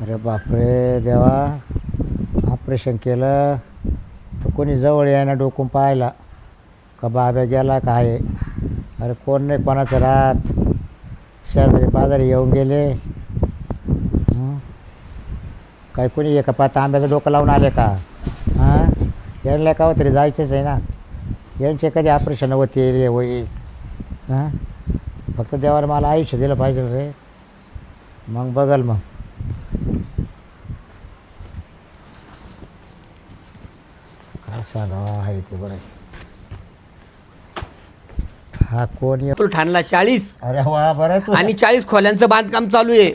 अरे बापरे देवा. ऑपरेशन केलं तर कोणी जवळ यायना डोकून पाहायला. का बाब्या गेला काय अरे कोण नाही कोणाचं राहत. शेजारी पाजारी येऊन गेले. काय कोणी एका पात आंब्याचं डोकं लावून आले का? हां? यांना का तरी जायचंच आहे ना. यांचे कधी ऑपरेशन होतील हे होईल. हां? फक्त देवाला मला आयुष्य दिलं पाहिजे रे. मग बघल मग. काय सांगावं आहे ते बरं हा कोण ये- तो ठाणला चाळीस. अरे वा बरं तू आणि चाळीस खोल्यांचं बांधकाम चालू आहे.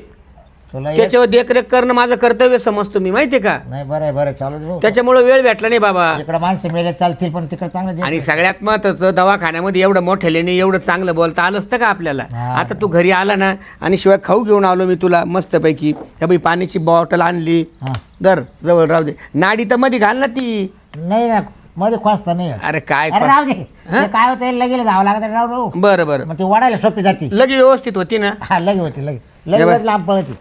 तुला त्याच्यावर देखरेख करणं माझं कर्तव्य समजतो मी माहितीये का? नाही बरं आहे बरं आहे, चालू दे भाऊ. त्याच्यामुळे वेळ भेटला नाही बाबा. इकडं माणसं मेले चालतील पण तिकडे चांगलं आणि सगळ्यात महत्वाचं दवाखान्यामध्ये एवढं मोठ्याने एवढं चांगलं बोलता आलं असतं का आपल्याला? हा. आता तू घरी आला ना आणि शिवाय खाऊ घेऊन आलो मी तुला मस्तपैकी. त्या बाई पाण्याची बॉटल आणली. हां. दर जवळ राहू दे. नाडी तर मध्ये घाल ना ती. नाही ना मध्ये खोसता नाही अरे काय अरे राहू दे. ते काय होतं लगेच जावं लागत राहू राहू. बरं बरं. मग ती वाढायला सोपी जाते. लगे व्यवस्थित होती ना? हा लगे होती लगे. लगेच लांब पळती.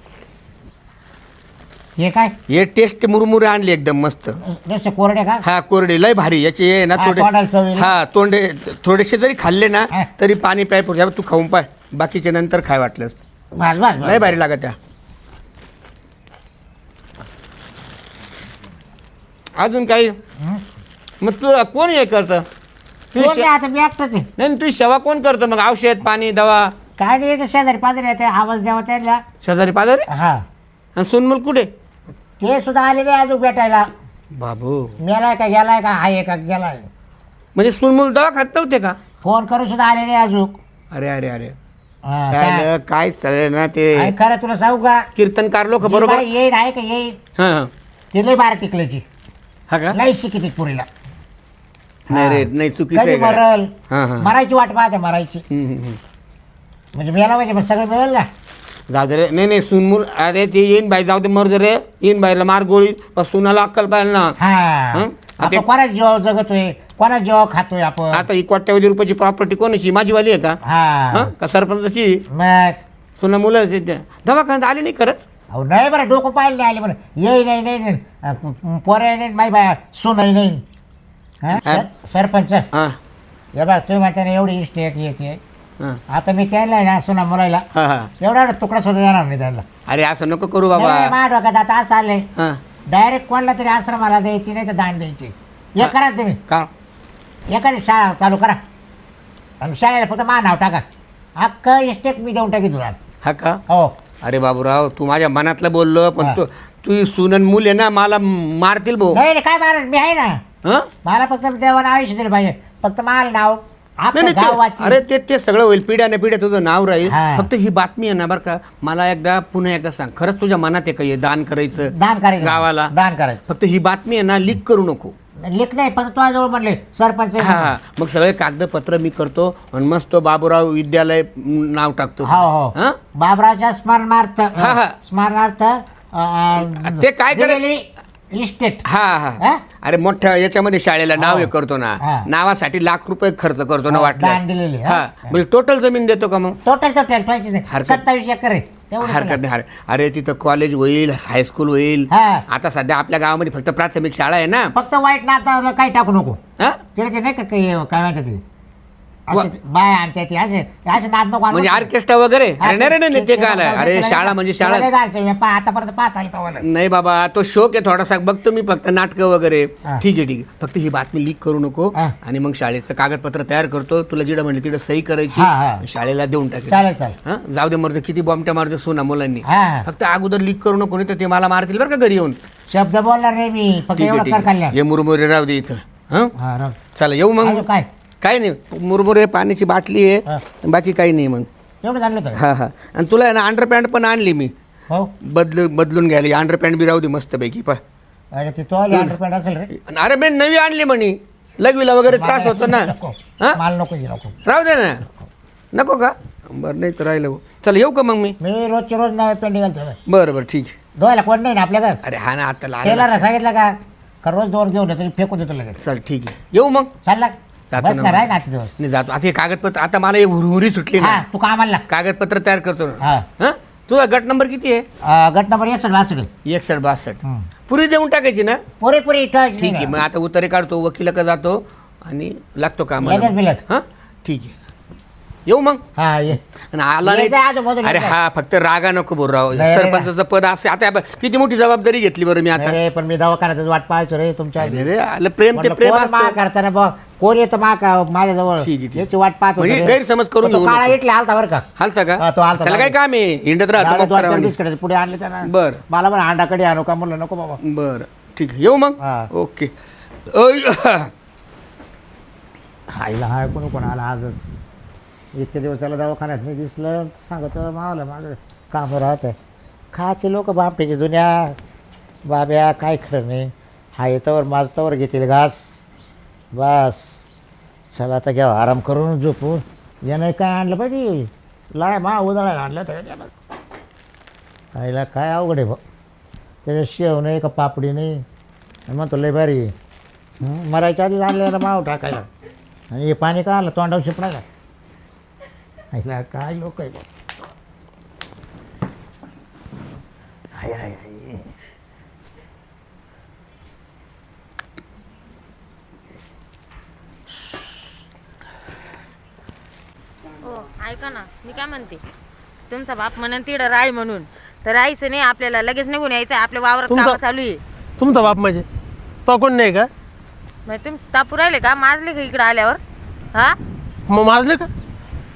हे काय? हे टेस्ट मुरमुरे आणली एकदम मस्त. जसे कोरडे का? हा कोरडे लय भारी. याचे हे ना हा, थोडे तोंडाला चव येईल. हा तोंडे थोडेसे जरी खाल्ले ना हा. तरी पाणी प्याय पुढे तू खाऊन पाय. बाकीचे नंतर खाय वाटलंस. बस बस. लय भारी लागत त्या. अजून काही? मग तू कोण हे करतं? तू कोण नाही, आता मी एकटाच आहे. नाही तुझी सेवा कोण करतं? मग औषध पाणी दवा? काय नाही येतं शेजारी पाजारी येते आवाज द्यावा त्याला शेजारी पाजारी? हा. आणि सोनमल कुठे? ते सुद्धा आले नाही अजून भेटायला. बाबू. मेलाय का गेलाय का? आहे का गेलाय. म्हणजे सोनमल दवा खात नव्हते का? फोन करून सुद्धा आले नाही अजून. अरे अरे अरे. हा, काय? न, काय चाललंय ना ते? खरं तुला सांगू का? कीर्तनकार लोक बरोबर? येईल आहे का येईल हा. हा. ते लई बारा टिकल्याची हा का? लई शिकित पुरीला. नाही रे नाही चुकीचं कधी आहे का? मरल? हा हा. मरायची वाट पाहते मरायची. हम्म, हम्म, हम्म. म्हणजे मेला म्हणजे मग सगळं मिळेल ना? जाऊ दे रे. नाही नाही सुनमूल अरे ते येईन बाई जाऊ दे मरू दे रे. येईन बाईला मार गोळी पण सुनाला अक्कल पाहिजे ना. हा. हं? आपण कोणा जेव्हा जगतोय? कोणा जेव्हा खातोय आपण? आता ही कोट्यावधी रुपयाची प्रॉपर्टी कोणाची? माझीवाली आहे का? हा. हं? का सरपंचाची? मग? सुना मुलं दवाखान्यात आली नाही खरंच? अहो नाही बरं डोकं पाहिलं नाही आले बरं येई नाही नाही नाही. पोरे नाही माई बाय सुनही नाही. हा? हा. सर- सरपंच. हा. हे बघ तुम्ही म्हणता ना एवढी इष्ट एक येते हा. आता मी त्याला आहे ना सुना मुलाला हा हा. एवढा एवढा तुकडा सुद्धा येणार नाही त्याला अरे असं नको करू नाही, बाबा माझ्या डोक्यात आता असं आलंय. हा. डायरेक्ट कोणाला तरी आश्रमाला द्यायची नाही तर दान द्यायची. हे करा तुम्ही. का? एखादी शाळा चालू करा. आणि शाळेला फक्त मा नाव टाका. अख्ख इस्टेक मी देऊन टाकी तुला. हा का? हो. अरे बाबूराव तू माझ्या मनातलं बोललो पण. तू तू सुनन मूल आहे ना मला मारतील भाऊ. नाही नाही, काय मारत मी आहे ना. हं? मला फक्त देवानं आयुष्य दिलं पाहिजे. फक्त मला नाव नाही अख्खं नाही गाव ते- अरे ते ते सगळं होईल. पिढ्याने पिढ्या तुझं नाव राहील. हा. फक्त ही बातमी आहे ना बरं का मला एकदा पुन्हा एकदा सांग. खरंच तुझ्या मनात आहे का हे दान करायचं दान करायचं. गावाला. दान करायचं. फक्त ही बातमी आहे ना लीक करू नको. लिख नाही फक्त तुझ्याजवळ म्हणले सरपंच हा हा. मग सगळे कागदपत्र मी करतो आणि मस्त तो बाबूराव विद्यालय नाव टाकतो. हो हो. हा? बाबरावच्या स्मरणार्थ हा, हा. स्मरणार्थ अं, ते काय करे- दिलेली इस्टेट. हा हा? हा? अरे मोठ्या याच्यामध्ये शाळेला नाव हे. करतो ना. हा. नावासाठी लाख रुपये खर्च करतो ना हा, वाटलं दान दिलेले, हा? हा. म्हणजे टोटल जमीन देतो का मग? टोटल टोटल पाहिजे नाही. हरकत- सत्तावीस एकर आहे. तेवढं हरकत. नाही हर- अरे तिथं कॉलेज होईल हायस्कूल होईल हा. आता सध्या आपल्या गावामध्ये फक्त प्राथमिक शाळा आहे ना फक्त वाईट नाता काही टाकू नको हा? तिकडे ते नाही का काही काय म्हणतात ते असे ते बाय आणते ते असे असे नाद नको आणू. म्हणजे. ऑर्केस्ट्रा वगैरे? अरे नाही रे, नाही नाही, ते काय नाही. अरे शाळा म्हणजे तुला शाळा. नाही जायचं. मी पा- आतापर्यंत पाहत आली तवाला. नाही बाबा तो शोक आहे थोडासा. बघतो मी फक्त नाटकं वगैरे. हा. ठीक आहे ठीक आहे. फक्त ही बातमी लीक करू नको. हा. आणि मग शाळेचं कागदपत्र तयार करतो. तुला जिडं म्हणले तिथं सही करायची. हा. शाळेला देऊन टाकेल. चालेल चालेल. हा? जाऊ दे मरतो किती बॉम्बट्या मारतो सुना मुलांनी. हा हा. फक्त अगोदर लीक करू नको नाही तर ते मला मारतील बरं का घरी येऊन. शब्द बोलणार नाही मी. फक्त ठीक आहे एवढं ठीक कर आहे हे मुरमुरे राहू दे इथं. हं? हा राव. चला येऊ अजून मग काय? काय नाही. मुरमुरे पाण्याची बाटली हा. आहे बाकी काही नाही मग. एवढं झालं होतं हा हा. आणि तुला आहे ना अंडर पॅन्ट पण आणली मी. हो. बदल बदलून घ्यायला. अंडर पॅन्ट बी राहू दे मस्तपैकी पा अरे ते तो आली अंडरपॅन्ट असेल रे. अरे मी नवी आणली म्हणे. लघवीला वगैरे त्रास होतो ना. नको. हा? मला नको हे नको. राहू दे ना. नको का? बरं नाही तर राहिलं. चला येऊ का मग मी? मी रोजचे रोज नवे पेंट घालतो बरं बरं ठीक आहे. धुवायला कोण नाही ना आपल्या घर? अरे हा ना आता टेलरला सांगितलं का? का रोज दोन घेऊन फेकून देतो लगेच. चल ठीक आहे. येऊ मग. चालला. जातो बस ना ना ना नाही जातो. आता हे कागदपत्र आता मला एक हुरहुरी सुटली हा ना तू कामाला लाग. कागदपत्र तयार करतो ना. हा. हा? तुझा गट नंबर किती आहे? अं, गट नंबर एकसष्ट बासष्ट. एकसष्ट बासष्ट. हं. पुरी देऊन टाकायची ना? पुरेपुरी ठीक आहे मग आता उतारे काढतो वकिला जातो आणि लागतो कामाला. लगेच बिलक हां? ठीक आहे. येऊ मग. हा ये. आणि आला ये नाही. जा, आजूबाजूला अरे. हा फक्त रागा नको बोल राव. नाही, सरपंचाचं पद असे आता किती मोठी जबाबदारी घेतली बरं मी आता? पण मी दवाखान्यात वाट पाहायचो रे तुमच्या आधी. अरे रे, आलं प्रेम ते म्हटलं, प्रेम कोण मा असतं. करताना बघ कोण येतं मा का माझ्याजवळ? ठीक आहे, ठीक आहे. याची वाट पाहत होतो म्हणजे. गैरसमज करून तो घेऊ काळा नको. इटले आलता बरं का? हालता का? हा, तो हालता, त्याला काय हालता. काम आहे हिंडत दादा राहतो बिस्किटाचे पुढे आणले त्याला बर. मला पण अंडाकडे आणू का? म्हणलं नको बाबा. बर. ठीक आहे. येऊ मग? हा. ओके. अय, आईला हाय कोण कोण आला आजच? इतके दिवस त्याला दवाखान्यात नाही दिसलं सांगत मावलं माझं काम राहत आहे खायचे लोक बापटेचे जुन्या बाब्या काय खरं नाही. हा येतावर माझतावर घेतील घास. बस. चला आता घ्या आराम करून झोपू. यानं काय आणलं पाहिजे? लाय मा उदाळा आणलं तर आईला काय अवघड आहे भाऊ. त्याच्या शेव नाही का पापडी नाही? म्हणतो लय भारी मरायच्या आधीच आणलं याला माव टाकायला. आणि हे पाणी का आलं तोंडावर शिपडायला आईला काय लोक आहे हाय, हाय. हो ऐका ना मी काय म्हणते? तुमचा बाप म्हणून तिकडं राय म्हणून. तर राहायचं नाही आपल्याला लगेच निघून यायचं आपल्या वावरात तुमचा- काम चालू आहे. तुमचा बाप म्हणजे? तो कोण नाही का? मग तुम्ही तापू राहिले का? माजले का इकडं आल्यावर? हा? मग माजले का?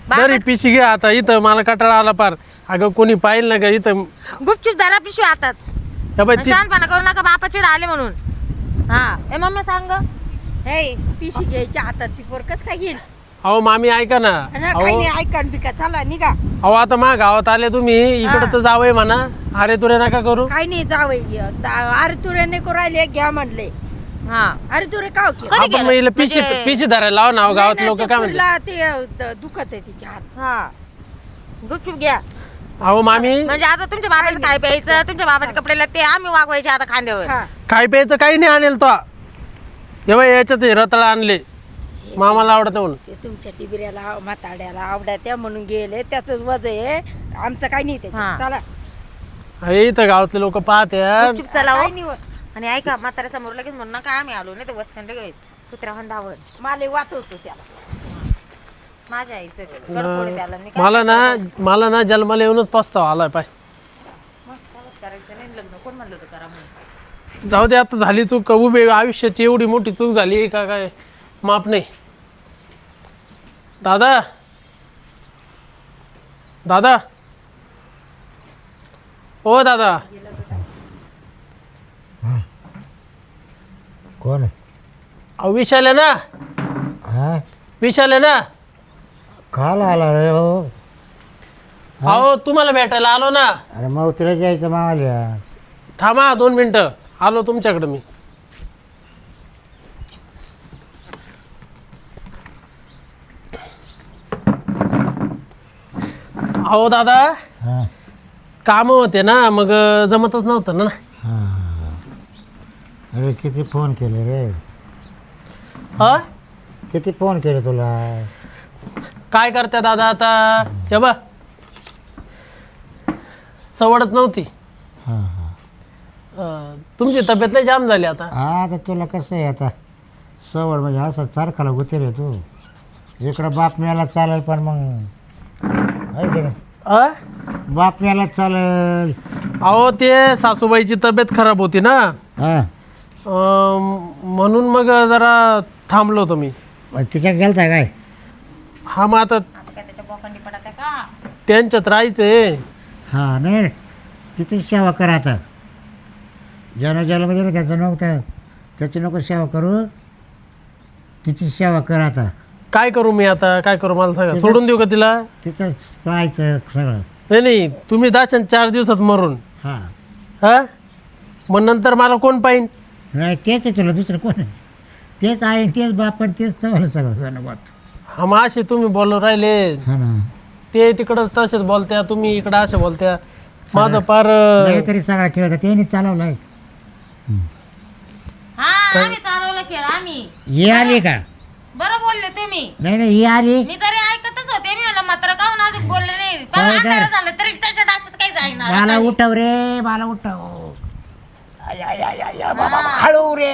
बरी पिशी घे आता इथं मला कटाळा आला पार अगं कोणी पाहिलं ना का इथं? गुपचूप धरा पिशवी हातात. या बाई ती- करू नका बापाची आले म्हणून. हा. ए मम्मी सांग. ग. हे पिशी घ्यायच्या हातात ती पोर कस काय घेईल? अहो मामी ऐका ना. आणि अहो काही नाही ऐका न बिका चला निघा. अहो आता मा गावात आले तुम्ही इकडं तर जावंय म्हणा. अरे तुरे नका करू. काही नाही जावई अरे तुरे नको राहिले घ्या म्हणले. हा. अरे तुरे का? कधी आपण गेलं? मग हिला पिशी म्हणजे- पिशी धरायला लाव ना अहो, गावात लोक काय म्हणते म्हणते ते अ, द- दुखत आहे तिच्या हात. हा. गुपचूप घ्या. अहो मामी. म्हणजे आता तुमच्या बाबाचं काय प्यायचं? तुमच्या बाबाचे कपडे ते आम्ही वागवायचे आता खांद्यावर. हा. काय प्यायचं काही नाही आणेल तो. बाई याच्यात हे रताळा आणले. मामाला आवडत म्हणून. ते तुमच्या टिबऱ्याला म्हाताड्याला आवडत्या म्हणून गेले. त्याच वज आहे. आमचं काही नाही हा. त्याच्यात चला. अरे इथं गावातले लोक पाहते. गुपचूप चला हो. काही नाही होत. आणि ऐका म्हाताऱ्या समोर लगेच म्हणून नका आम्ही आलो नाही तर वसखंड घेत कुत्र्या धावत मला वाचवतो त्याला. माझ्या आईचं त्याला मी काय मला ना मला ना जन्माला येऊनच पस्तावा आलाय पाय. मग त्यालाच करायचं नाही लग्न कोण म्हणलं होतं करा म्हणून? जाऊ दे आता झाली चूक उभे आयुष्याची एवढी मोठी चूक झाली का काय? माप नाही. दादा? दादा? ओ दादा. कोण? अहो विशाल आहे ना? हा? विशाल आहे ना? काल आला रे हो. अहो तुम्हाला भेटायला आलो ना. अरे मग तिला जायचं मावाल्या थांबा दोन मिनटं. आलो तुमच्याकडे मी. अहो दादा हां. काम होते ना मग जमतच नव्हतं ना. हां. अरे किती फोन केले रे? हा? किती फोन केले तुला? काय करते दादा आता? हे बा सवडच नव्हती. हां हां. अं, तुमची तब्येत लय जाम झाली आता. हा आता तुला कसं आहे आता? सवड म्हणजे असं चारखाला गुते रे तू. इकडं बाप मिळाला चालेल पण मग आहे की नाही? अं? बाप मिळाला चालेल. अहो ते सासूबाईची तब्येत खराब होती ना. हां. म्हणून मग जरा थांबलो होतो मी. मग तिच्यात गेलता काय? हा मग आता आता काय त्याच्या बोकांडी पडत आहे का? त्यांच्यात राहायचंय हां नाही तिची सेवा कर आता. ज्याला ज्याला म्हणजे ना त्याचं नव्हतं त्याची नको सेवा करू. तिची सेवा कर आता. काय करू मी आता? काय करू मला सांगा? सोडून देऊ का तिला? तिथंच पाहायचं सगळं. नाही नाही तुम्ही दाचन चार दिवसात मरून. हां. हा? मग नंतर मला कोण पाहिजे नाही तेच आहे तुला दुसरं कोण आहे? तेच आहे तेच बाप पण तेच चावलं सगळं धन्यवाद हा मग असे तुम्ही बोलू राहिले. हा ना. ते तिकडं तसेच बोलत्या तुम्ही इकडं असे बोलत्या. माझं पार नाही तरी सगळा खेळ होता त्यांनी चालवलाय हा आम्ही चालवलं खेळ आम्ही. ही आली का? बरं बोलले तुम्ही. नाही नाही ही आली. मी तरी ऐकतच होते मी म्हणलं मात्र काहून अजून बोलले नाही. पण काय? झालं तरी त्याच्या डाच्यात काही मला मला उठव रे मला उठव. आय, आय, आय, आय, आय, बाबा, हळू रे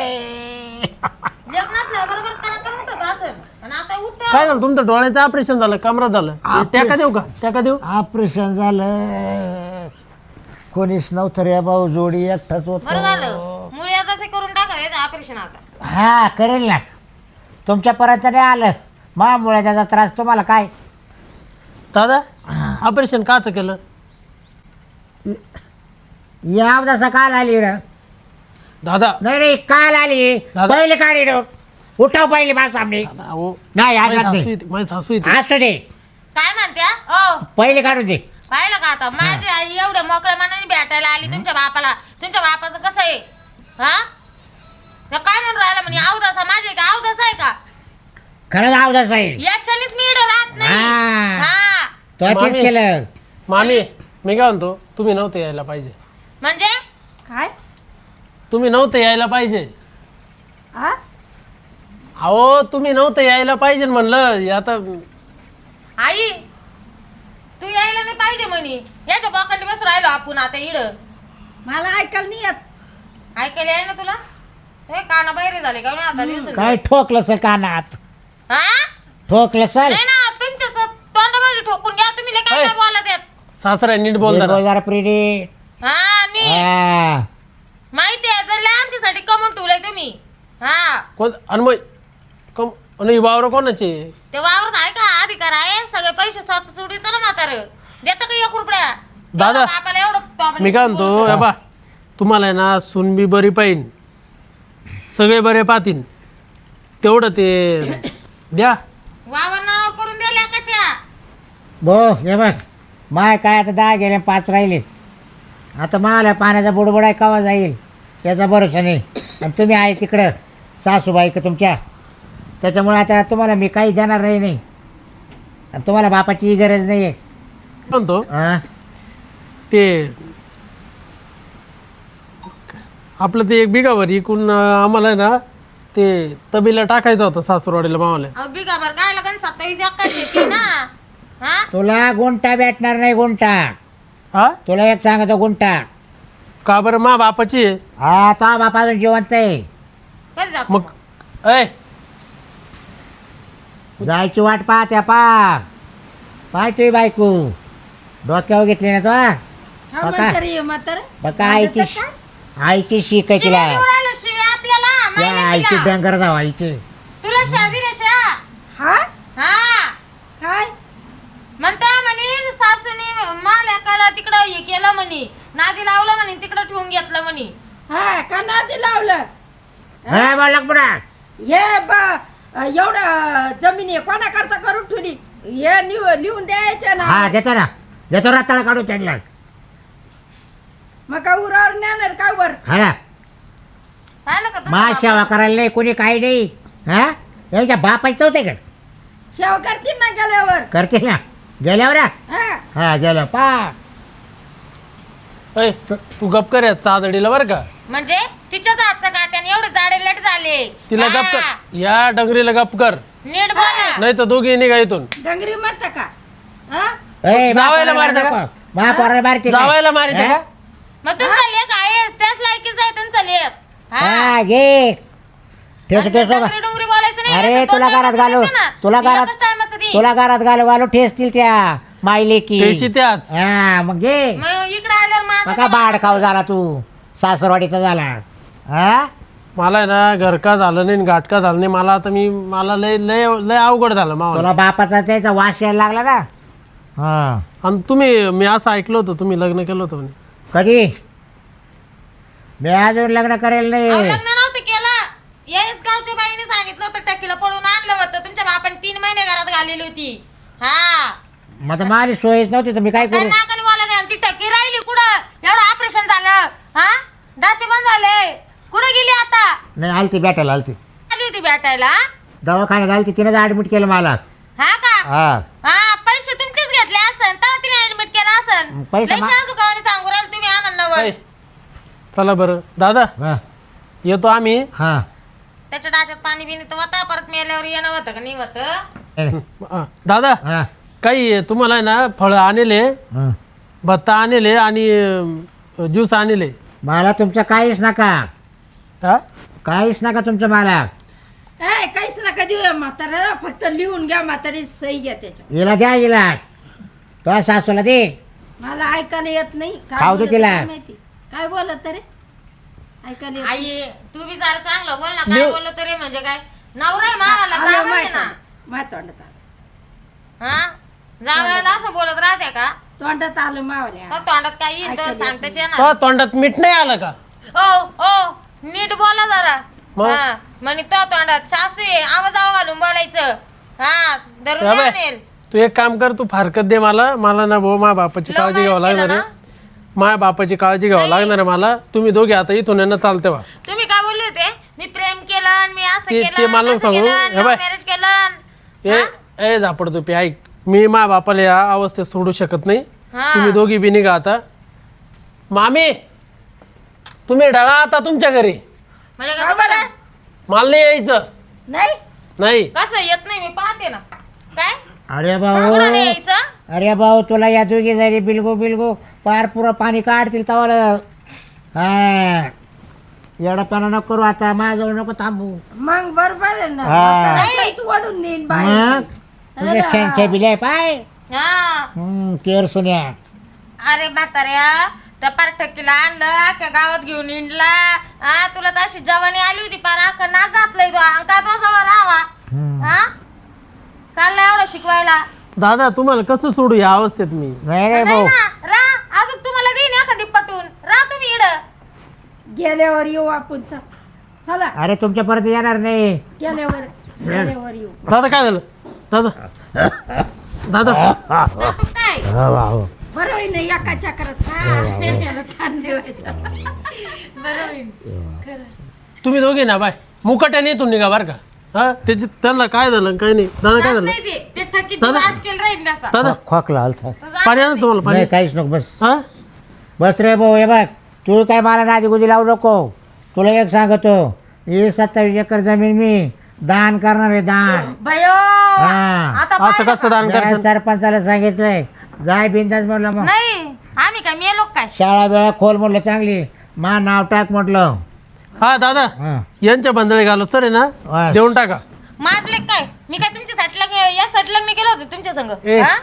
नसल्या बरोबर असेल आता उठ काय झालं तुमचं डोळ्याचं ऑपरेशन झालं कमरा झालं टाका देऊ का टाका देऊ ऑपरेशन झालं कोणीच नव्हतं रे भाऊ जोडी एकटाच होत बरं झालं मुळे आता करून टाका ऑपरेशन आता हा करेल ना तुमच्या परत नाही आलं महामुळे त्याचा त्रास तुम्हाला काय दादा ऑपरेशन काच केलं या जसा काय आली रे दादा. नाही नाही काल आली. दादा. पहिले काढी रे उठाव पहिले माझ सामने. दादा, अहो, नाही माझी आज सासू नाही येते माझी सासू येते असू दे. काय म्हणत्या? ओ. पहिले काढून दे. पाहिलं का आता? माझी आई एवढ्या मोकळ्या मनाने भेटायला आली तुमच्या बापाला. तुमच्या बापाचं कसं आहे? हा? काय म्हणून राहिला म्हणे? अवदासा माझे का अवदास आहे का? खरंच आवदास आहे. याच्यानेच मी इकडे राहत नाही. हा. हा. तो तेच मामी. केलं. मामी मी काय म्हणतो? तुम्ही नव्हते यायला पाहिजे. म्हणजे? काय? तुम्ही नव्हते यायला पाहिजे. हा अहो तुम्ही नव्हतं यायला पाहिजे म्हणलं. हे आता आई तू यायला नाही पाहिजे म्हणे. याच्या बाकांडी बस राहिलो आपण आता इड. मला ऐकायला नाही येत. ऐकायला आहे ना तुला? हे काना बाहेर झाले का? मी आता दिवस काय ठोकलं सर कानात? हा ठोकलं सर नाही ना तुमच्या तोंडामध्ये ठोकून घ्या तुम्ही. लय काय बोलत आहेत? सासरा नीट बोल जरा. जरा प्रिडी हा नी हा. माहिती आहे जर लय आमच्यासाठी कमवून ठेवलंय तुम्ही. हा. कोण? अनमय कम आणि वावर कोणाचे? ते वावरत आहे का? अधिकार आहे. सगळे पैसे स्वतः सोडीचं ना म्हातार. देतं का एक रुपया? दादा, एवढं बापाला एवढं टोपलं मी काय म्हणतो बा तुम्हाला आहे ना सुनबी बरी पाहिन. सगळे बरे पाहतीन. तेवढं ते द्या. वावर नाव करून द्या लेकाच्या. बो हे बघ. माय काय आता दहा गेले पाच राहिले. आता मला पाण्याचा बुडबुडा कवा जाईल? याचा भरोसा नाही. आणि तुम्ही आहे तिकडं सासूबाई का तुमच्या. त्याच्यामुळे आता तुम्हाला मी काही देणार नाही नाही. आणि तुम्हाला बापाची गरज नाही आहे म्हणतो? हा? ते आपलं ते एक बिगावर इकून अं, आम्हाला आहे ना ते तबीला टाकायचं होतं सासूरवाडीला मावाला. अहो बिगा बर काय लागन सत्तावीस अक्का शेती ना. हा? तुला गुंटा भेटणार नाही गुंटा हा? तुला एक सांगतो गुंटा का बरं मा बापाची? आहे हा तो बापा अजून जिवंत आहे. जातो मग ऐ! जायची वाट पाहत्या पा. पाय बायको. डोक्यावर घेतली ना तो हा? बघा. म्हातारी म्हातार. बघा आईची आईची शिक आहे शिव्या तिला देऊ राहिलं, शिव्या आपल्याला या माहिती आईची तिला. डंगर जाऊ आईची. तुला शा दिल्या शा हा? हा. काय? म्हणता म्हणे सासूने तिकडं हे केलं म्हणे. नादी लावलं म्हणे तिकडं ठेवून घेतलं म्हणे. हा का नादी लावलं? हा बोल पुढा. हे ब एवढं जमीन आहे कोणा करता करून ठेवली? हे लिहू- लिहून द्यायचं हा ना. देतो ना देतो रताळा काढून त्यांना मग का उरावर नेणार का वर? हा ना. पाहिलं का तुमचं मा? सेवा करायला नाही कोणी काही नाही. हा? यांच्या बापाचं होते का? शेव करतील ना गेल्यावर. करतील ना. गेल्यावर? हा? हा हा गेलं पा. ऐ तू गप कर या चादडीला बरं का. म्हणजे तिच्याच हातचं का? त्याने एवढे जाडे लेट झाले. तिला गप हा, कर या डंगरीला गप कर. नीट बोला. नाही तर दोघी निघा इथून. डंगरी म्हणता का? हा? ए, जावायला मारते का? मारते? जावायला मारिते? का? मग तुमचा लेख आहे त्याच लायकीच आहे तुमचा लेख हा. हा घे. डोंगरी डोंगरी बोलायचं नाही. अरे तुला टायमाचं घालू. तुला देईन. तुला घरात घालू घालू ठेसतील त्या. मायले की. पेशी त्याच. हा मग घे. मग इकडे आल्यावर माझं का बाड खाऊ झाला तू? सासरवाडीचा झाला. हा? मला आहे ना घरका झालं नाही गाठका झालं नाही. मला आता मी मला लय लय लय अवघड झालं मावा तुला बापाचा त्याचा वास यायला लागला ना? हा. आणि तुम्ही मी असं ऐकलं होतं तुम्ही लग्न केलं होतं म्हणे. कधी? मी अजून लग्न करेल अहो, नाही लग्न नव्हतं केलं. याच गावच्या बाईने सांगितलं होतं टक्कीला पळून आणलं होतं. तुमच्या बापाने तीन महिने घरात घालेली होती. हा. मग आता माझी सोयच नव्हती तर मी काय करू? नाकाने बोलायचं आणि ती टक्की राहिली कुठं? एवढं ऑपरेशन झालं हा? दाचे बंद झाले. कुठं गेली आता? नाही आलती भेटायला आलती. आली होती भेटायला? दवाखान्यात आलती तिनेच ऍडमिट केलं मला. हा का? हा. हा पैसे तुमचेच घेतले असन तेव्हा तिने ऍडमिट केलं असन. पैसे लय मा- सांगू राहिले तुम्ही आम्हाला नवल ऐ, चला बरं. दादा हा. येतो आम्ही. हा. त्याच्या डाच्यात पाणी बिनी तर होता परत मेल्यावर येणं होतं का नाही होतं? दादा हा. काही तुम्हाला आहे ना फळं आणले हा. भत्ता आणले आणि अं, ज्यूस आणले. मला तुमचं काहीच नका. हा? काहीच नका तुमचं मला. ए काहीच नका देऊ या म्हाताऱ्याला फक्त लिहून घ्या म्हातारी सही घ्या त्याच्या हिला द्या हिला. तो सासूला दे. मला ऐकायला येत नाही. काय खाऊ दे बोलत तिला. काय माहिती? काय बोलत रे ऐकायला येत आई तू बी जरा चांगलं बोल ना. काय बोललो तरी म्हणजे काय? नवरा आहे मावाला आलं जावं ना. आलं हा? जावयाला असं बोलत राहते का? तोंडात आलं मावल्या. तोंडात काय येईल तर सांगताच येणार तो तोंडात मीठ नाही आलं का? ओ ओ नीट बोला जरा. मग? हा म्हणे तो तोंडात सासू आहे आवाज आवा घालून बोलायचं. हा धरून या बाय. आणेल. तू एक काम कर तू फारकत दे मला. मला ना भाऊ माझ्या बापाची Love काळजी घ्यावं marriage लागणार केलं आहे. माझ्या बापाची काळजी घ्यावं लागणार आहे मला. तुम्ही दोघे आता इथून आहे ना चालते वा तुम्ही काय बोलले होते? मी प्रेम केलं आणि मी असं ते- ते केलं मला तसं सांगू. केलं हे बाय. मॅरेज केलं ए ए झापड तुपी ऐक. मी माझ्या बापाला या अवस्थेत सोडू शकत नाही. हा. तुम्ही दोघी बी निघा आता. मामी तुम्ही डळा आता तुमच्या घरी. म्हणजे का बोला मला नाही यायचं. नाही? नाही. कसं येत नाही मी पाहते ना. काय? अरे भाऊ. यायचं? अरे भाऊ तुला या दोघी झाली बिलगो बिलगो पार पुरं पाणी काढतील तवाला. हा. येडापणा नको करू आता माझ्याजवळ नको थांबू. मग बरोबर आहे ना. हा. म्हातारा सहित वाढून नेईन बाहेर. मग? तुझ्या छानच्या बिल्या पाय. हा. हम्म, केअर सुन्या. अरे म्हाताऱ्या त्या पारठकीला आणलं अख्ख्या गावात घेऊन हिंडला. हा तुला तर अशी जवानी आली होती पार अख्खा घातलंय तो अंका तो जवळ राहावा? हम्म. हा? चाललंय एवढं शिकवायला. दादा तुम्हाला कसं सोडू या अवस्थेत मी? नाही रे नाही भाऊ. ना. रा अजून तुम्हाला देईन एखादी पटून रा तुम्ही इड गेल्यावर येऊ आपण. चला. अरे तुमच्या परत येणार नाही. गेल्यावर गेल्यावर येऊ. दादा काय झालं? दादा. दादा. काय हो. बरं होईल ना एका चक्रात याला ताण ठेवायचा बरं होईल तुम्ही दोघे ना बाय. मुकट्याने इथून निघा बरं का? हा? त्याची त्यांना काय झालं काय नाही? दादा काय झालं? नाही ते ते ठकीत दादा. अटकेल राहील त्याचा दादा. खोकला आलता. पाणी आणा तुम्हाला पाणी. नाही काहीच नको बस. हा? बस रे भाऊ हे बघ. तू काय मला नादी गुदी लावू नको. तुला एक सांगतो. ही सत्तावीस एकर जमीन मी. दान करणार आहे दान. भयो हा. आता असं पाहिलं कसं दान करशील? सरपंचाला सांगितलंय. जाय बिंदास म्हटलं मग. नाही आम्ही काय मेलो काय? शाळा वेळा खोल म्हटलं चांगली. मा नाव टाक म्हटलं. हा दादा हा. यांच्या बंदळे घालू आहे ना. देऊन टाका. माझले काय? मी काय तुमच्यासाठी लग्न यासाठी लग्न केलं होतं तुमच्या संग? ए हा?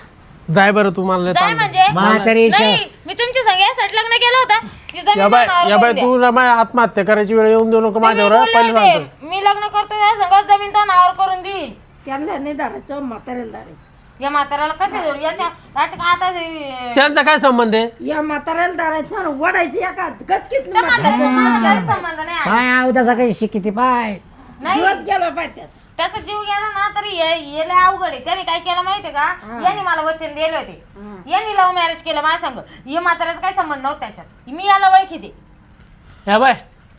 जाय बरं तुम्हाला लय जाय ताण म्हणजे. म्हातारी नाही मी तुमच्या संग यासाठी लग्न केलं होतं. ती देतो. जमीन या बाय नावावर या बाय करून द्या. तू ना बाय आत्महत्या करायची वेळ येऊन देऊ नको तुम्ही माझ्यावर बोलले पहिले होते, सांगतो मी लग्न करतो या संग जमीन तर नावावर करून देईल. त्यांना नाही धरायचं म्हाताऱ्याला धरायचं. या म्हाताऱ्याला कसे धरू? याच्या याच्या का आता हे- त्यांचा काय संबंध आहे? या म्हाताऱ्याला धरायचं आणि वडायचं एका गचकीत त्या म्हाताऱ्याचा माझा काही संबंध नाही? आहे. सकाळी शिकिती पाय नाही. गेला त्याचा. त्याचा जीव गेला ना तरी लय अवघड आहे. त्याने काय केलं माहितीये का? यांनी मला वचन दिले होते. यांनी लव्ह मॅरेज केलं माझ्या संग. हे म्हाताऱ्याचा काही संबंध नव्हता त्याच्यात. मी याला ओळखीते. या बाय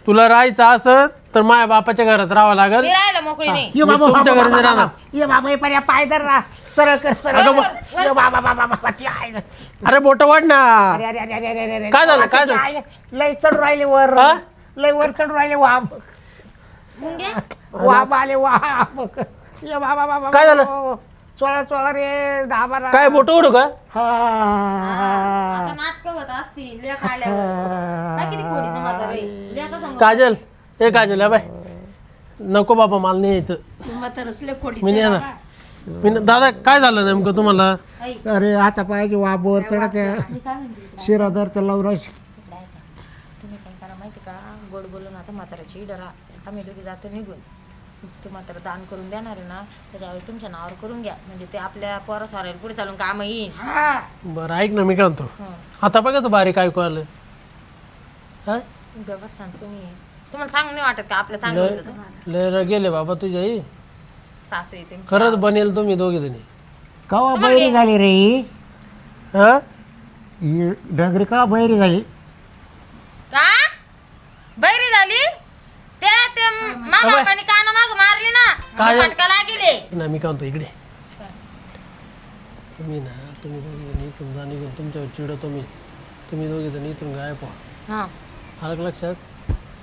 तुला राहायचं असं तर माझ्या बापाच्या घरात राहावं लागल. मी राहायला मोकळी नाही. ये बाबा तुमच्या बाबा, घरी नाही बाबा, राहणार. बाबा. ये बाबा हे पर्या पाय धर ना. सरळ कर सरळ अगं कर. ये बाबा बाबा बाबा ती आहे ना. अरे बोट वाढ ना. अरे अरे अरे अरे अरे अरे. काय झालं, काय झालं? लय चढ राहिले वर. हा? लय वर चढ राहिले वाम मुंगे? वाम आले वाम ये बाबा बाबा काय झालं? बाबा. चोळा चोळा रे दहा बारा. काय बोट उडू का? हा. आता नाटक होत असतील लेख आल्यावर. काय किती खोडीचं म्हातारं आहे. लेकं संग काजल हे काजल या बाय. नको बाबा मला नाही यायचं. म्हातारच मी नाही येणार. मी न- दादा काय झालं नेमकं तुम्हाला? ऐक, अरे आता पाहिजे वाबोर चढत मी काय म्हणते? शिराधर तर लवराश तुम्ही काय करा माहिती का गोड बोलून आता म्हाताऱ्याची डरा. आम्ही दोघी जातो निघून. ते म्हातारा दान करून देणार आहे ना त्याच्यावेळी तुमच्या नावावर करून घ्या. म्हणजे ते आपल्या पोरा सारायला पुढे चालून काम येईल. हा बरं ऐक ना मी काय म्हणतो. हं. आता बघाच बारीक ऐकू आलं. हा? तुम्ही. तुम्हाला चांगलं नाही वाटत का? आपलं चांगलं होतं तर? लय र- गेले बाबा तुझ्या आई. सासू येते खरंच बनेल तुम्ही दोघे जणी. कवा बैरी झाली रे? ही? हा ही डंगरी का बैरी झाली? झाली ते ते मा बापाने कान माग मारली ना. काय? फटका लागेले ना मी काय म्हणतो इकडे. तुम्ही ना तुम्ही दोघे जणी इथून जा निघून. तुमच्यावर चिडवतो मी. तुम्ही दोघे जणी इथून गायब व्हा. हा. आलं का लक्षात?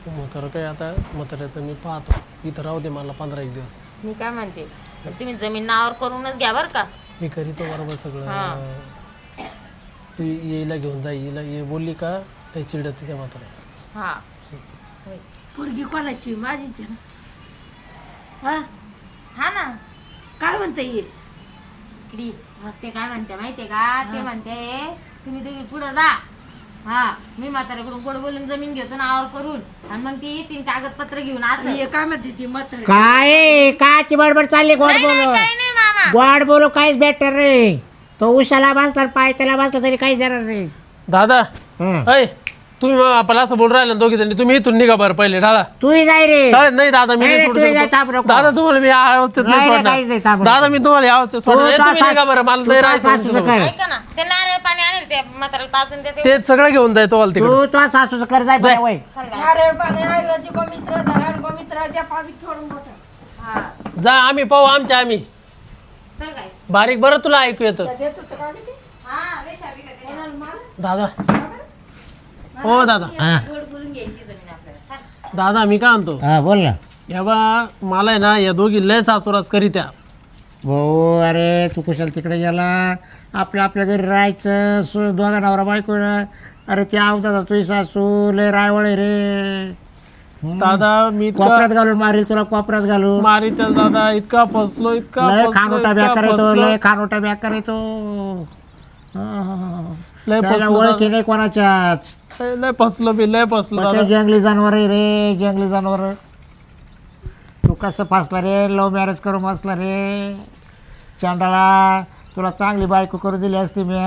म्हातारं काय आता? म्हाताऱ्याचं मी पाहतो. इथं राहू दे मला पंधरा एक दिवस. मी काय म्हणते? तुम्ही जमीन नावावर करूनच घ्या बर का. मी करीतो बरोबर सगळं. तू येईला घेऊन जा. येईला ये बोलली का? काही चिडत त्या मात्र हा. पोरगी कोणाची? माझीच आहे ना. हा? हा ना. काय म्हणता ये इकडे मग ते काय म्हणते माहितीये का? ते म्हणते तुम्ही दोघी पुढे जा. हा मी म्हाताऱ्याकडून गोड बोलून जमीन घेतो नावावर करून. आणि मग ती तीन कागदपत्र घेऊन असं. हे काय म्हणते ती म्हातारी? काय? काची बडबड चालली गोड नाही, नाही, बोलो काही नाही मामा. गोड बोलो काहीच बेटर रे तो उशाला बसला पाय त्याला बसला तरी काही देणार नाही. दादा हं. तुम्ही आपल्याला असं बोल राहिलं दोघी जणी तुम्ही इथून निघा बरं पहिले ढाळा. तूही जाय रे. ढाळा, नाही दादा मी नाही, नाही नाही, तुम्ही शकत. दादा तुम्हाला मी या अवस्थेत नाही नाही, नाही, काहीच नाही, सोडणार दादा मी तुम्हाला या अवस्थेत सोडणार. नाही, तू तुम्ही निघा बरं मला तू नाही राहायचं तुमच्यासोबत. ऐका ना ते नारळ पाणी आणेल ते म्हाताऱ्याला पाजून देते. ते सगळं घेऊन जाय तो तिकडे तू तो सासूचं कर जाय वय. नारळ पाणी धरण मोठं. हा. जा आम्ही पाहू आमच्या आम्ही. चल काय बारीक बरं तुला ऐकू येतं. देत होतं का ग ते? हा रेषा बी का ते? कोणाला मला? दादा. हो दादा. हा. दादा मी काय म्हणतो? हा बोल ना. या बा मला आहे ना या दोघी लय सासुरास करीत्या. भाऊ अरे तू कुशाल तिकडे गेला? आपल्या आपल्या घरी राहायचं सु दोघा नवरा बायको अरे ते आवतात तुझी सासू लय रायवळे रे. दादा मी इतका कोपऱ्यात घालून मारील तुला कोपऱ्यात घालून. मारी त्या दादा इतका फसलो इतका लय फसलो, खानोटा इतका बेकार येतो फसलो. लय खानोटा बेकार येतो हा, हा, हा. लय त्याला फसलो ओळखी दादा. नाही कोणाच्याच. लय लय फसलो मी लय फसलो दादा. जंगली जनावर आहे रे जंगली जनावर. तू कसं फासला रे? लव्ह मॅरेज करून बसला रे. चांडाळा तुला चांगली बायको करू दिली असती मी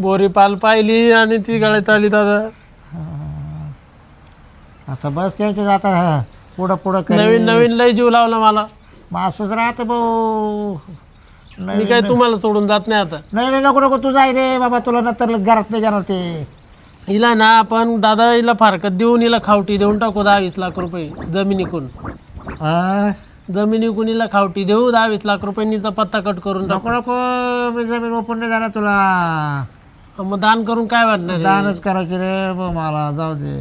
बोरी पाल पाहिली आणि ती गळ्यात आली दादा. आता बस त्यांचे जाता पुढं पुढं. नवीन नवीन लय जीव लावला मला. मग असंच राहतं भाऊ. मी काय तुम्हाला सोडून जात नाही आता. नाही नाही नको नको तू जाय रे. बाबा तुला नंतर घरात नाही जाणार ते. हिला ना आपण दादा हिला फारकत देऊन हिला खावटी देऊन टाकू दहा वीस लाख रुपये जमिनीकून. हा? जमिनीकून हिला खावटी देऊ दहा वीस लाख रुपयांनीचा पत्ता कट करून टाकू. नको नको मी जमीन ओपन नाही जाणार तुला. मग दान करून काय वाटणार आहे? दानच करायची रे बा मला जाऊ दे.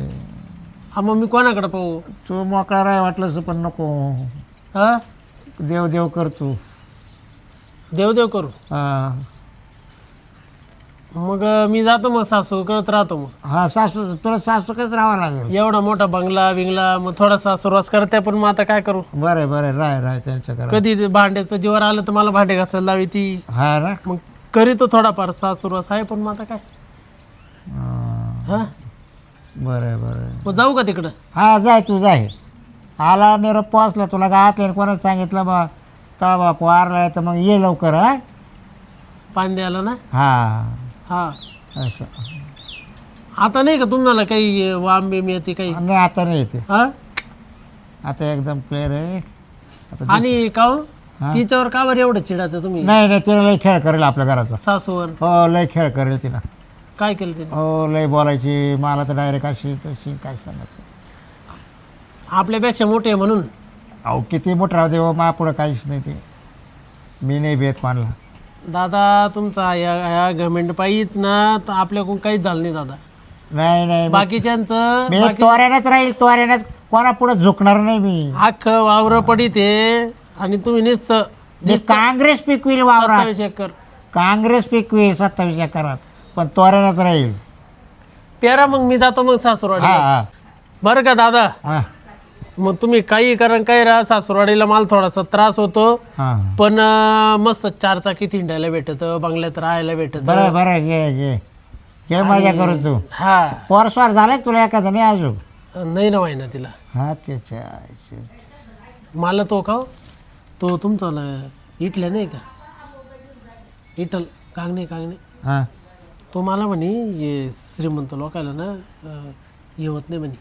हा मग मी कोणाकडे पाहू? तू मोकळा राय वाटलंस पण नको. हा? देव देव कर तू. देव देव करू. हा. मग अं, मी जातो मग सासू कळत राहतो मग. हा सासू तुला सासूकच राहावं लागेल. एवढा मोठा बंगला बिंगला मग थोडासा सुरुवात करते पण मग आता काय करू? बरं बरं राय राय त्यांच्या घरात. कधी ते भांड्याचं जीवर आलं तर मला भांडे घासायला लावी ती. हा ना? मग करीतो थोडाफार सासुरवास आहे पण मग आता काय? हा, हा? बरं बरं मग जाऊ का तिकडं? हा जाय तू जाय. आला निरोप पोचला तुला गावातल्या कोणाच सांगितलं बा? ता बाप वारलाय तर मग ये लवकर हा? पाणी द्यायला ना? हा. हा. असं. आता नाही का तुम्हाला काही वाम बिम येते काही? नाही आता नाही येते. हा? आता एकदम क्लिअर आहे. आता आणि का हो? हा? तिच्यावर का बरं एवढं चिडायचं तुम्ही? नाही नाही तिला लय खेळ करेल आपल्या घराचा. सासूवर? हो लय खेळ करेल तिला. काय केलं ते हो लय बोलायची. मला तर डायरेक्ट अशी तशी काय सांगायचं? आपल्यापेक्षा मोठे आहे म्हणून? अहो किती मोठं राहू दे हो मा पुढं काहीच नाही ते. मी नाही भेट मानला. दादा तुमचा या या पायीच ना तर आपल्याकडून काहीच झालं नाही दादा. नाही नाही बाकीच्यांचं मी बाकी तोऱ्यानंच राहील तोऱ्यानंच कोणा पुढे झुकणार नाही मी. अख्खं वावर पडीत आहे आणि तुम्ही निस्त मी काँग्रेस पिकविल वावरात. सत्तावीस एकर. काँग्रेस पिकविल सत्तावीस एकरात. पण तोऱ्यानंच राहील. पेरा मग मी जातो मग सासूरवाडी हा. बरं का दादा? हा. मग तुम्ही काही कारण काही राहा सासूरवाडीला मला थोडासा त्रास होतो. हा. पण अं, मस्त चार चाकी थिंडायला भेटत बंगल्यात राहायला भेटत. बरं बरं मजा करू तू. हा. पोरस्वार झालाय तुला एखादा नाही अजून? नाही ना ना तिला. हा त्याच्या आईची. मला तो का हो? तो तुमचा ल- इटल्या नाही का? इटल कांगणे कांगणे. हा. तो मला म्हणे ये श्रीमंत लोकायला ना अं, हे होत नाही म्हणे.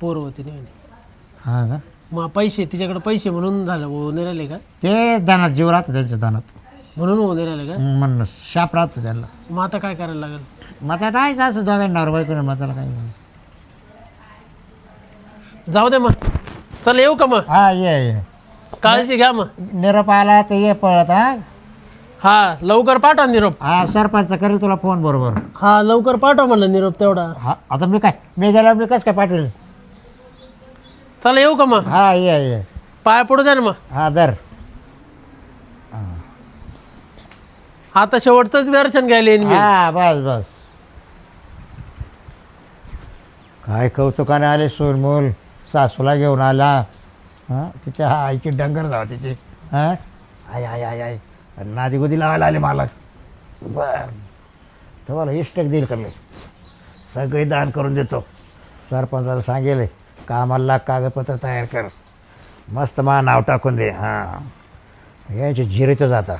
पोर होते नाही म्हणे. हा का मग पैसे तिच्याकडे पैसे म्हणून झालं हो नाही राहिले का? ते दानात जीव राहतो त्यांच्या दानात. म्हणून हो नाही राहिले का? म्हणून शाप राहतो त्यांना. मग आता काय करायला लागेल? आता आहे असं दोघांना नवरा बायकोने मग त्याला काय नाही. जाऊ दे मग. चल येऊ का मग? हा ये ये. काळजी घ्या मग. निरोप आला तर ये पळत हा. हा लवकर पाठवा निरोप. हा सरपंच करी तुला फोन बरोबर. हा लवकर पाठवा म्हणलं निरोप तेवढा. हा आता मी काय मी गेल्यावर मी कसं काय पाठवेल? चला येऊ का मग? हा ये ये. पाय पडू द्या ना मग. हा दर आता शेवटचंच दर्शन घ्यायला येईन मी. हा बस बस. काय कौतुकाने आले सोनमूल सासूला घेऊन आला. हां तिच्या हा आईची डंगर जावा तिची. हां? आय आय आय आय नादी गुदी लावायला आले मला. बर. तुम्हाला इष्टक देईल का मी? सगळे दान करून देतो. सरपंचाला सांगेल. कामाला कागदपत्र तयार कर. मस्त मा नाव टाकून दे हां. यायचे जिरीतच आता